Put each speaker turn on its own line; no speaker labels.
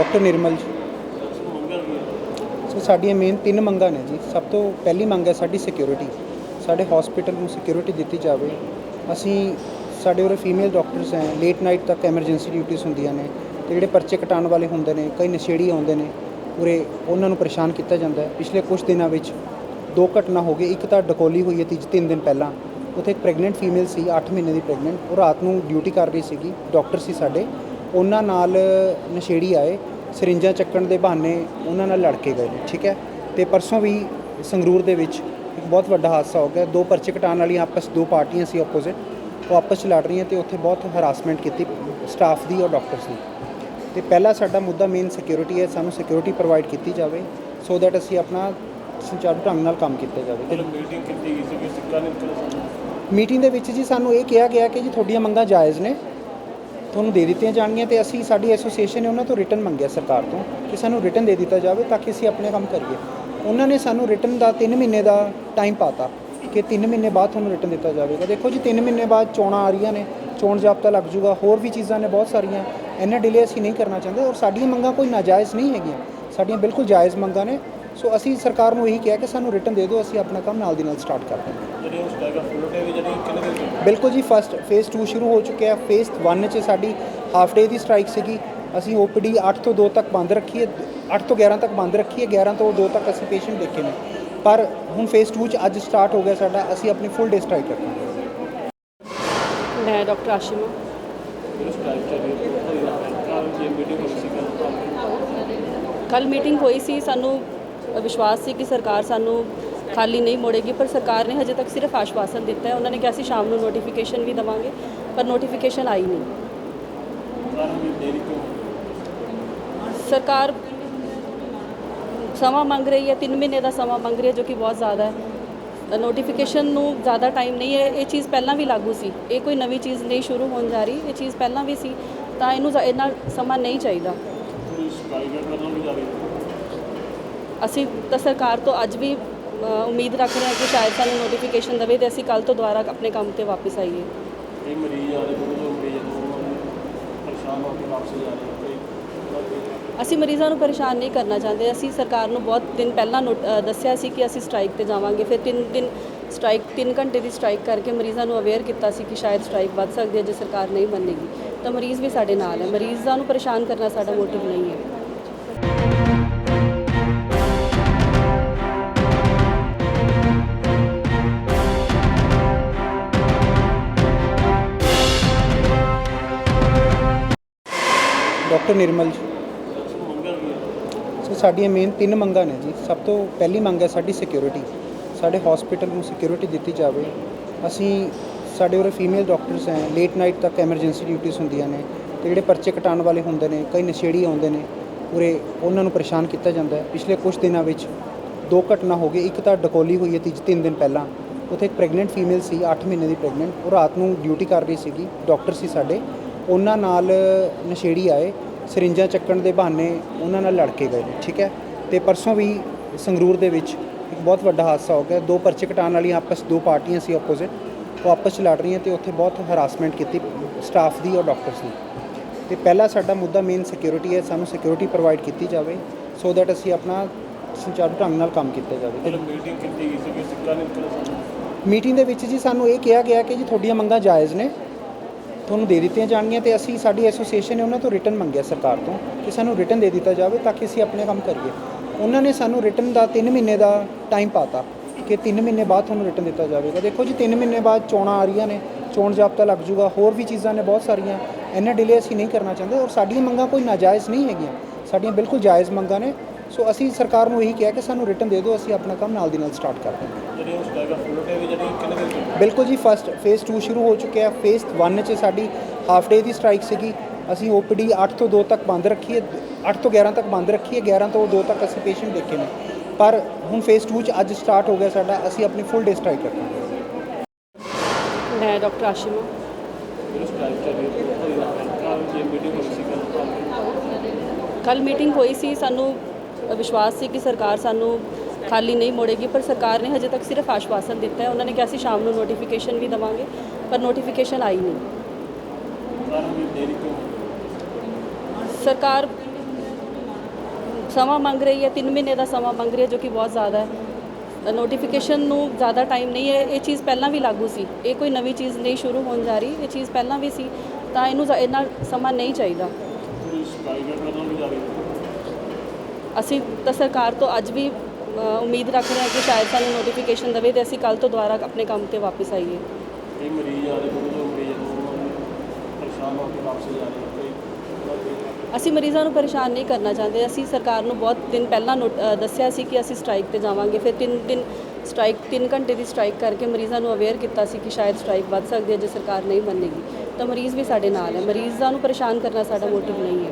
Doctor ਨਿਰਮਲ ਜੀ। ਸੋ ਸਾਡੀਆਂ main ਤਿੰਨ ਮੰਗਾਂ ਨੇ ਜੀ। ਸਭ ਤੋਂ ਪਹਿਲੀ ਮੰਗ ਹੈ ਸਾਡੀ ਸਿਕਿਉਰਿਟੀ ਸਾਡੇ ਹਸਪੀਟਲ ਨੂੰ ਸਿਕਿਉਰਿਟੀ ਦਿੱਤੀ ਜਾਵੇ। ਅਸੀਂ ਸਾਡੇ ਉਰੇ ਫੀਮੇਲ ਡਾਕਟਰਸ ਹੈ। ਲੇਟ ਨਾਈਟ ਤੱਕ ਐਮਰਜੈਂਸੀ ਡਿਊਟੀਆਂ ਹੁੰਦੀਆਂ ਨੇ। ਤੇ ਜਿਹੜੇ ਪਰਚੇ ਕਟਾਉਣ ਵਾਲੇ ਹੁੰਦੇ ਨੇ, ਕਈ ਨਸ਼ੇੜੀ ਆਉਂਦੇ ਨੇ, ਉਰੇ ਉਹਨਾਂ ਨੂੰ ਪਰੇਸ਼ਾਨ ਕੀਤਾ ਜਾਂਦਾ ਹੈ। ਪਿਛਲੇ ਕੁਝ ਦਿਨਾਂ ਵਿੱਚ ਦੋ ਘਟਨਾ ਹੋ ਗਈ। ਇੱਕ ਤਾਂ ਡਕੋਲੀ ਹੋਈ ਹੈ ਤੀਜ, ਤਿੰਨ ਦਿਨ ਪਹਿਲਾਂ। ਉੱਥੇ ਇੱਕ ਪ੍ਰੈਗਨੈਂਟ ਫੀਮੇਲ ਸੀ 8 ਮਹੀਨੇ ਦੀ ਪ੍ਰੈਗਨੈਂਟ ਉਹ ਰਾਤ ਨੂੰ ਡਿਊਟੀ ਕਰ ਰਹੀ ਸੀਗੀ। ਡਾਕਟਰ ਸੀ ਸਾਡੇ। ਉਹਨਾਂ ਨਾਲ ਨਸ਼ੇੜੀ ਆਏ ਸਰਿੰਜਾਂ ਚੱਕਣ ਦੇ ਬਹਾਨੇ ਉਹਨਾਂ ਨਾਲ ਲੜ ਕੇ ਗਏ ਨੇ ਠੀਕ ਹੈ? ਤੇ ਪਰਸੋਂ ਵੀ ਸੰਗਰੂਰ ਦੇ ਵਿੱਚ ਇੱਕ ਬਹੁਤ ਵੱਡਾ ਹਾਦਸਾ ਹੋ ਗਿਆ। ਦੋ ਪਰਚੇ ਕਟਾਉਣ ਵਾਲੀਆਂ ਆਪਸ ਦੋ ਪਾਰਟੀਆਂ ਸੀ ਆਪੋਜ਼ਿਟ ਉਹ ਆਪਸ 'ਚ ਲੜ ਰਹੀਆਂ ਤੇ ਉੱਥੇ ਬਹੁਤ ਹਰਾਸਮੈਂਟ ਕੀਤੀ ਸਟਾਫ ਦੀ ਔਰ ਡਾਕਟਰਸ ਦੀ। ਤੇ ਪਹਿਲਾ ਸਾਡਾ ਮੁੱਦਾ ਮੇਨ ਸਿਕਿਉਰਿਟੀ ਹੈ ਸਾਨੂੰ ਸਿਕਿਉਰਿਟੀ ਪ੍ਰੋਵਾਈਡ ਕੀਤੀ ਜਾਵੇ ਸੋ ਦੈਟ ਅਸੀਂ ਆਪਣਾ ਸੁਚਾਰੂ ਢੰਗ ਨਾਲ ਕੰਮ ਕੀਤਾ ਜਾਵੇ। ਤੇ
ਮੀਟਿੰਗ ਕੀਤੀ ਗਈ ਸੀ ਕਿ ਸਿੱਕਾ ਨਹੀਂ ਨਿਕਲਿਆ
ਮੀਟਿੰਗ ਦੇ ਵਿੱਚ ਜੀ ਸਾਨੂੰ ਇਹ ਕਿਹਾ ਗਿਆ ਕਿ ਜੀ ਤੁਹਾਡੀਆਂ ਮੰਗਾਂ ਜਾਇਜ਼ ਨੇ ਤੁਹਾਨੂੰ ਦੇ ਦਿੱਤੀਆਂ ਜਾਣਗੀਆਂ ਤੇ ਅਸੀਂ ਸਾਡੀ ਐਸੋਸੀਏਸ਼ਨ ਨੇ ਉਹਨਾਂ ਤੋਂ ਰਿਟਰਨ ਮੰਗਿਆ ਸਰਕਾਰ ਤੋਂ ਕਿ ਸਾਨੂੰ ਰਿਟਰਨ ਦੇ ਦਿੱਤਾ ਜਾਵੇ ਤਾਂ ਕਿ ਅਸੀਂ ਆਪਣੇ ਕੰਮ ਕਰੀਏ। ਉਹਨਾਂ ਨੇ ਸਾਨੂੰ ਰਿਟਰਨ ਦਾ 3 ਮਹੀਨੇ ਦਾ ਟਾਈਮ ਪਾਤਾ ਕਿ 3 ਮਹੀਨੇ ਬਾਅਦ ਤੁਹਾਨੂੰ ਰਿਟਰਨ ਦਿੱਤਾ ਜਾਵੇਗਾ। ਦੇਖੋ ਜੀ 3 ਮਹੀਨੇ ਬਾਅਦ ਚੋਣਾਂ ਆ ਰਹੀਆਂ ਨੇ, ਚੋਣ ਜਾਬਤਾ ਲੱਗ ਜੂਗਾ ਹੋਰ ਵੀ ਚੀਜ਼ਾਂ ਨੇ ਬਹੁਤ ਸਾਰੀਆਂ। ਇੰਨਾ ਡਿਲੇ ਅਸੀਂ ਨਹੀਂ ਕਰਨਾ ਚਾਹੁੰਦੇ ਔਰ ਸਾਡੀਆਂ ਮੰਗਾਂ ਕੋਈ ਨਾਜਾਇਜ਼ ਨਹੀਂ ਹੈਗੀਆਂ। ਸਾਡੀਆਂ ਬਿਲਕੁਲ ਜਾਇਜ਼ ਮੰਗਾਂ ਨੇ ਸੋ ਅਸੀਂ ਸਰਕਾਰ ਨੂੰ ਇਹੀ ਕਿਹਾ ਕਿ ਸਾਨੂੰ ਰਿਟਰਨ ਦੇ ਦਿਓ ਅਸੀਂ ਆਪਣਾ ਕੰਮ ਨਾਲ ਦੀ ਨਾਲ ਸਟਾਰਟ ਕਰ ਦਾਂਗੇ
ਜਿਹੜੀ ਉਸ ਟਾਈਮ ਫੁੱਲ ਡੇ ਵੀ ਜਿਹੜੀ ਕਿੰਨੇ ਦਿਨ
ਬਿਲਕੁਲ ਜੀ ਫਸਟ ਫੇਜ਼ 2 ਸ਼ੁਰੂ ਹੋ ਚੁੱਕਿਆ ਫੇਜ਼ 1 ਚ ਸਾਡੀ ਹਾਫ ਡੇ ਦੀ ਸਟ੍ਰਾਈਕ ਸੀਗੀ। ਅਸੀਂ ਓਪੀਡੀ 8 ਤੋਂ 2 ਤੱਕ ਬੰਦ ਰੱਖੀ ਹੈ 8 ਤੋਂ 11 ਤੱਕ ਬੰਦ ਰੱਖੀ ਹੈ 11 ਤੋਂ 2 ਤੱਕ ਅਸੀਂ ਪੇਸ਼ੈਂਟ ਦੇਖੇ ਨੇ। ਪਰ ਹੁਣ ਫੇਜ਼ 2 ਚ ਅੱਜ ਸਟਾਰਟ ਹੋ ਗਿਆ ਸਾਡਾ ਅਸੀਂ ਆਪਣੀ ਫੁੱਲ ਡੇ ਸਟ੍ਰਾਈਕ ਰੱਖਾਂਗੇ।
ਮੈਂ ਡਾਕਟਰ ਆਸ਼ਿਮਾ।
ਕੱਲ ਮੀਟਿੰਗ ਹੋਈ ਸੀ
ਸਾਨੂੰ ਵਿਸ਼ਵਾਸ ਸੀ ਕਿ ਸਰਕਾਰ ਸਾਨੂੰ ਖਾਲੀ ਨਹੀਂ ਮੋੜੇਗੀ, ਪਰ ਸਰਕਾਰ ਨੇ ਹਜੇ ਤੱਕ ਸਿਰਫ ਆਸ਼ਵਾਸਨ ਦਿੱਤਾ ਹੈ। ਉਹਨਾਂ ਨੇ ਕਿਹਾ ਸੀ, ਸ਼ਾਮ ਨੂੰ ਨੋਟੀਫਿਕੇਸ਼ਨ ਵੀ ਦਵਾਂਗੇ ਪਰ ਨੋਟੀਫਿਕੇਸ਼ਨ ਆਈ ਨਹੀਂ। ਸਰਕਾਰ ਸਮਾਂ ਮੰਗ ਰਹੀ ਹੈ 3 ਮਹੀਨੇ ਦਾ ਸਮਾਂ ਮੰਗ ਰਹੀ ਹੈ, ਜੋ ਕਿ ਬਹੁਤ ਜ਼ਿਆਦਾ ਹੈ। ਨੋਟੀਫਿਕੇਸ਼ਨ ਨੂੰ ਜ਼ਿਆਦਾ ਟਾਈਮ ਨਹੀਂ ਹੈ। ਇਹ ਚੀਜ਼ ਪਹਿਲਾਂ ਵੀ ਲਾਗੂ ਸੀ। ਇਹ ਕੋਈ ਨਵੀਂ ਚੀਜ਼ ਨਹੀਂ ਸ਼ੁਰੂ ਹੋਣ ਜਾ ਰਹੀ। ਇਹ ਚੀਜ਼ ਪਹਿਲਾਂ ਵੀ ਸੀ, ਤਾਂ ਇਹਨੂੰ ਇੰਨਾ ਸਮਾਂ ਨਹੀਂ ਚਾਹੀਦਾ
ਪੂਰੀ ਸਕਾਈਗੇਟ ਵੱਲੋਂ ਵੀ ਜਾ ਰਹੀ ਹੈ
ਅਸੀਂ ਤਾਂ ਸਰਕਾਰ ਤੋਂ ਅੱਜ ਵੀ ਉਮੀਦ ਰੱਖ ਰਹੇ ਹਾਂ ਕਿ ਸ਼ਾਇਦ ਸਾਨੂੰ ਨੋਟੀਫਿਕੇਸ਼ਨ ਦੇਵੇ ਤੇ ਅਸੀਂ ਕੱਲ ਤੋਂ ਦੁਬਾਰਾ ਆਪਣੇ ਕੰਮ ਤੇ ਵਾਪਸ ਆਈਏ।
ਕਈ ਮਰੀਜ਼ ਆ ਰਹੇ ਜਿਹੜੇ ਜੋ ਮਰੀਜ਼ ਨੂੰ ਪਰੇਸ਼ਾਨ ਹੋ ਕੇ ਵਾਪਸ ਜਾ ਰਹੇ
ਅਸੀਂ ਮਰੀਜ਼ਾਂ ਨੂੰ ਪਰੇਸ਼ਾਨ ਨਹੀਂ ਕਰਨਾ ਚਾਹੁੰਦੇ ਅਸੀਂ ਸਰਕਾਰ ਨੂੰ ਬਹੁਤ ਦਿਨ ਪਹਿਲਾਂ ਦੱਸਿਆ ਸੀ ਕਿ ਅਸੀਂ ਸਟ੍ਰਾਈਕ ਤੇ ਜਾਵਾਂਗੇ ਫਿਰ 3 ਦਿਨ ਸਟ੍ਰਾਈਕ 3 ਘੰਟੇ ਦੀ ਸਟ੍ਰਾਈਕ ਕਰਕੇ ਮਰੀਜ਼ਾਂ ਨੂੰ ਅਵੇਅਰ ਕੀਤਾ ਸੀ ਕਿ ਸ਼ਾਇਦ ਸਟ੍ਰਾਈਕ ਵੱਧ ਸਕਦੀ ਹੈ ਜੇ ਸਰਕਾਰ ਨਹੀਂ ਮੰਨੇਗੀ। ਤਾਂ ਮਰੀਜ਼ ਵੀ ਸਾਡੇ ਨਾਲ ਹੈ ਮਰੀਜ਼ਾਂ ਨੂੰ ਪਰੇਸ਼ਾਨ ਕਰਨਾ ਸਾਡਾ ਮੋਟਿਵ ਨਹੀਂ ਹੈ।
ਡਾਕਟਰ ਨਿਰਮਲ ਜੀ।
ਮੰਗਲ
ਸੋ ਸਾਡੀਆਂ ਮੇਨ ਤਿੰਨ ਮੰਗਾਂ ਨੇ ਜੀ। ਸਭ ਤੋਂ ਪਹਿਲੀ ਮੰਗ ਹੈ ਸਾਡੀ ਸਿਕਿਉਰਿਟੀ ਸਾਡੇ ਹਸਪੀਟਲ ਨੂੰ ਸਿਕਿਉਰਿਟੀ ਦਿੱਤੀ ਜਾਵੇ। ਅਸੀਂ ਸਾਡੇ ਉਰੇ ਫੀਮੇਲ ਡਾਕਟਰਸ ਹੈ। ਲੇਟ ਨਾਈਟ ਤੱਕ ਐਮਰਜੈਂਸੀ ਡਿਊਟੀਆਂ ਹੁੰਦੀਆਂ ਨੇ। ਤੇ ਜਿਹੜੇ ਪਰਚੇ ਕਟਾਉਣ ਵਾਲੇ ਹੁੰਦੇ ਨੇ, ਕਈ ਨਸ਼ੇੜੀ ਆਉਂਦੇ ਨੇ, ਉਰੇ ਉਹਨਾਂ ਨੂੰ ਪਰੇਸ਼ਾਨ ਕੀਤਾ ਜਾਂਦਾ ਹੈ। ਪਿਛਲੇ ਕੁਝ ਦਿਨਾਂ ਵਿੱਚ ਦੋ ਘਟਨਾ ਹੋ ਗਈ। ਇੱਕ ਤਾਂ ਡਕੋਲੀ ਹੋਈ ਹੈ ਤੀਜ ਤਿੰਨ ਦਿਨ ਪਹਿਲਾਂ। ਉੱਥੇ ਇੱਕ ਪ੍ਰੈਗਨੈਂਟ ਫੀਮੇਲ ਸੀ 8 ਮਹੀਨੇ ਦੀ ਪ੍ਰੈਗਨੈਂਟ ਉਹ ਰਾਤ ਨੂੰ ਡਿਊਟੀ ਕਰ ਰਹੀ ਸੀਗੀ। ਡਾਕਟਰ ਸੀ ਸਾਡੇ। ਉਹਨਾਂ ਨਾਲ ਨਸ਼ੇੜੀ ਆਏ ਸਰਿੰਜਾਂ ਚੱਕਣ ਦੇ ਬਹਾਨੇ ਉਹਨਾਂ ਨਾਲ ਲੜ ਕੇ ਗਏ ਨੇ ਠੀਕ ਹੈ? ਤੇ ਪਰਸੋਂ ਵੀ ਸੰਗਰੂਰ ਦੇ ਵਿੱਚ ਇੱਕ ਬਹੁਤ ਵੱਡਾ ਹਾਦਸਾ ਹੋ ਗਿਆ। ਦੋ ਪਰਚੇ ਕਟਾਉਣ ਵਾਲੀਆਂ ਆਪਸ ਦੋ ਪਾਰਟੀਆਂ ਸੀ ਆਪੋਜ਼ਿਟ ਉਹ ਆਪਸ 'ਚ ਲੜ ਰਹੀਆਂ ਤੇ ਉੱਥੇ ਬਹੁਤ ਹਰਾਸਮੈਂਟ ਕੀਤੀ ਸਟਾਫ ਦੀ ਔਰ ਡਾਕਟਰਸ ਦੀ। ਤੇ ਪਹਿਲਾ ਸਾਡਾ ਮੁੱਦਾ ਮੇਨ ਸਿਕਿਉਰਿਟੀ ਹੈ ਸਾਨੂੰ ਸਿਕਿਉਰਿਟੀ ਪ੍ਰੋਵਾਈਡ ਕੀਤੀ ਜਾਵੇ ਸੋ ਦੈਟ ਅਸੀਂ ਆਪਣਾ ਸੁਚਾਰੂ ਢੰਗ ਨਾਲ ਕੰਮ ਕੀਤਾ ਜਾਵੇ।
ਮੀਟਿੰਗ ਕੀਤੀ ਗਈ ਸੀ ਕਿ ਸਿੱਕਾ ਨਹੀਂ ਨਿਕਲਿਆ?
ਮੀਟਿੰਗ ਦੇ ਵਿੱਚ ਜੀ ਸਾਨੂੰ ਇਹ ਕਿਹਾ ਗਿਆ ਕਿ ਜੀ ਤੁਹਾਡੀਆਂ ਮੰਗਾਂ ਜਾਇਜ਼ ਨੇ ਤੁਹਾਨੂੰ ਦੇ ਦਿੱਤੀਆਂ ਜਾਣਗੀਆਂ ਤੇ ਅਸੀਂ ਸਾਡੀ ਐਸੋਸੀਏਸ਼ਨ ਨੇ ਉਹਨਾਂ ਤੋਂ ਰਿਟਰਨ ਮੰਗਿਆ ਸਰਕਾਰ ਤੋਂ ਕਿ ਸਾਨੂੰ ਰਿਟਰਨ ਦੇ ਦਿੱਤਾ ਜਾਵੇ ਤਾਂ ਕਿ ਅਸੀਂ ਆਪਣੇ ਕੰਮ ਕਰੀਏ। ਉਹਨਾਂ ਨੇ ਸਾਨੂੰ ਰਿਟਰਨ ਦਾ 3 ਮਹੀਨੇ ਦਾ ਟਾਈਮ ਪਾਤਾ ਕਿ 3 ਮਹੀਨੇ ਬਾਅਦ ਤੁਹਾਨੂੰ ਰਿਟਰਨ ਦਿੱਤਾ ਜਾਵੇਗਾ। ਦੇਖੋ ਜੀ 3 ਮਹੀਨੇ ਬਾਅਦ ਚੋਣਾਂ ਆ ਰਹੀਆਂ ਨੇ, ਚੋਣ ਜਾਬਤਾ ਲੱਗ ਜੂਗਾ ਹੋਰ ਵੀ ਚੀਜ਼ਾਂ ਨੇ ਬਹੁਤ ਸਾਰੀਆਂ। ਇੰਨਾ ਡਿਲੇ ਅਸੀਂ ਨਹੀਂ ਕਰਨਾ ਚਾਹੁੰਦੇ ਔਰ ਸਾਡੀਆਂ ਮੰਗਾਂ ਕੋਈ ਨਾਜਾਇਜ਼ ਨਹੀਂ ਹੈਗੀਆਂ। ਸਾਡੀਆਂ ਬਿਲਕੁਲ ਜਾਇਜ਼ ਮੰਗਾਂ ਨੇ ਸੋ ਅਸੀਂ ਸਰਕਾਰ ਨੂੰ ਇਹੀ ਕਿਹਾ ਕਿ ਸਾਨੂੰ ਰਿਟਰਨ ਦੇ ਦਿਓ ਅਸੀਂ ਆਪਣਾ ਕੰਮ ਨਾਲ ਦੀ ਨਾਲ ਸਟਾਰਟ ਕਰ ਦਾਂਗੇ
ਜਿਹੜੀ ਉਸ ਟਾਈਮ ਫੁੱਲ ਡੇ ਵੀ ਜਿਹੜੀ ਕਿੰਨੇ ਦਿਨ ਤੋਂ
ਬਿਲਕੁਲ ਜੀ ਫਸਟ ਫੇਜ਼ 2 ਸ਼ੁਰੂ ਹੋ ਚੁੱਕਿਆ ਫੇਜ਼ 1 ਚ ਸਾਡੀ ਹਾਫ ਡੇ ਦੀ ਸਟ੍ਰਾਈਕ ਸੀਗੀ। ਅਸੀਂ ਓਪੀਡੀ 8 ਤੋਂ 2 ਤੱਕ ਬੰਦ ਰੱਖੀ ਹੈ। 8 ਤੋਂ 11 ਤੱਕ ਬੰਦ ਰੱਖੀ ਹੈ। 11 ਤੋਂ 2 ਤੱਕ ਅਸੀਂ ਪੇਸ਼ੈਂਟ ਦੇਖੇ ਨੇ। ਪਰ ਹੁਣ ਫੇਜ਼ 2 ਚ ਅੱਜ ਸਟਾਰਟ ਹੋ ਗਿਆ ਸਾਡਾ। ਅਸੀਂ ਆਪਣੀ ਫੁੱਲ ਡੇ ਸਟ੍ਰਾਈਕ ਰੱਖਾਂਗੇ
ਮੈਂ ਡਾਕਟਰ ਆਸ਼ਿਮਾ।
ਕੱਲ ਮੀਟਿੰਗ ਹੋਈ ਸੀ।
ਸਾਨੂੰ ਵਿਸ਼ਵਾਸ ਸੀ ਕਿ ਸਰਕਾਰ ਸਾਨੂੰ ਖਾਲੀ ਨਹੀਂ ਮੋੜੇਗੀ, ਪਰ ਸਰਕਾਰ ਨੇ ਹਜੇ ਤੱਕ ਸਿਰਫ ਆਸ਼ਵਾਸਨ ਦਿੱਤਾ ਹੈ। ਉਹਨਾਂ ਨੇ ਕਿਹਾ ਸੀ, ਸ਼ਾਮ ਨੂੰ ਨੋਟੀਫਿਕੇਸ਼ਨ ਵੀ ਦਵਾਂਗੇ ਪਰ ਨੋਟੀਫਿਕੇਸ਼ਨ ਆਈ ਨਹੀਂ। ਸਰਕਾਰ ਸਮਾਂ ਮੰਗ ਰਹੀ ਹੈ 3 ਮਹੀਨੇ ਦਾ ਸਮਾਂ ਮੰਗ ਰਹੀ ਹੈ, ਜੋ ਕਿ ਬਹੁਤ ਜ਼ਿਆਦਾ ਹੈ। ਨੋਟੀਫਿਕੇਸ਼ਨ ਨੂੰ ਜ਼ਿਆਦਾ ਟਾਈਮ ਨਹੀਂ ਹੈ। ਇਹ ਚੀਜ਼ ਪਹਿਲਾਂ ਵੀ ਲਾਗੂ ਸੀ। ਇਹ ਕੋਈ ਨਵੀਂ ਚੀਜ਼ ਨਹੀਂ ਸ਼ੁਰੂ ਹੋਣ ਜਾ ਰਹੀ। ਇਹ ਚੀਜ਼ ਪਹਿਲਾਂ ਵੀ ਸੀ, ਤਾਂ ਇਹਨੂੰ ਜ਼- ਇੰਨਾ ਸਮਾਂ ਨਹੀਂ ਚਾਹੀਦਾ
ਕੋਈ ਸਟ੍ਰਾਈਕ ਕਦੋਂ ਵੀ ਜਾਰੀ ਹੈ
ਅਸੀਂ ਤਾਂ ਸਰਕਾਰ ਤੋਂ ਅੱਜ ਵੀ ਉਮੀਦ ਰੱਖ ਰਹੇ ਹਾਂ ਕਿ ਸ਼ਾਇਦ ਸਾਨੂੰ ਨੋਟੀਫਿਕੇਸ਼ਨ ਦੇਵੇ ਤੇ ਅਸੀਂ ਕੱਲ ਤੋਂ ਦੁਬਾਰਾ ਆਪਣੇ ਕੰਮ ਤੇ ਵਾਪਸ ਆਈਏ।
ਕਈ ਮਰੀਜ਼ ਆ ਰਹੇ ਨੇ ਜੋ ਮਰੀਜ਼ ਨੂੰ ਪਰੇਸ਼ਾਨ ਹੋ ਕੇ ਵਾਪਸ ਜਾ ਰਹੇ
ਅਸੀਂ ਮਰੀਜ਼ਾਂ ਨੂੰ ਪਰੇਸ਼ਾਨ ਨਹੀਂ ਕਰਨਾ ਚਾਹੁੰਦੇ। ਅਸੀਂ ਸਰਕਾਰ ਨੂੰ ਬਹੁਤ ਦਿਨ ਪਹਿਲਾਂ ਦੱਸਿਆ ਸੀ ਕਿ ਅਸੀਂ ਸਟ੍ਰਾਈਕ ਤੇ ਜਾਵਾਂਗੇ। ਫਿਰ 3 ਦਿਨ ਸਟ੍ਰਾਈਕ 3 ਘੰਟੇ ਦੀ ਸਟ੍ਰਾਈਕ ਕਰਕੇ ਮਰੀਜ਼ਾਂ ਨੂੰ ਅਵੇਅਰ ਕੀਤਾ ਸੀ ਕਿ ਸ਼ਾਇਦ ਸਟ੍ਰਾਈਕ ਵੱਧ ਸਕਦੀ ਹੈ ਜੇ ਸਰਕਾਰ ਨਹੀਂ ਮੰਨੇਗੀ। ਤਾਂ ਮਰੀਜ਼ ਵੀ ਸਾਡੇ ਨਾਲ ਹੈ। ਮਰੀਜ਼ਾਂ ਨੂੰ ਪਰੇਸ਼ਾਨ ਕਰਨਾ ਸਾਡਾ ਮੋਟਿਵ ਨਹੀਂ ਹੈ।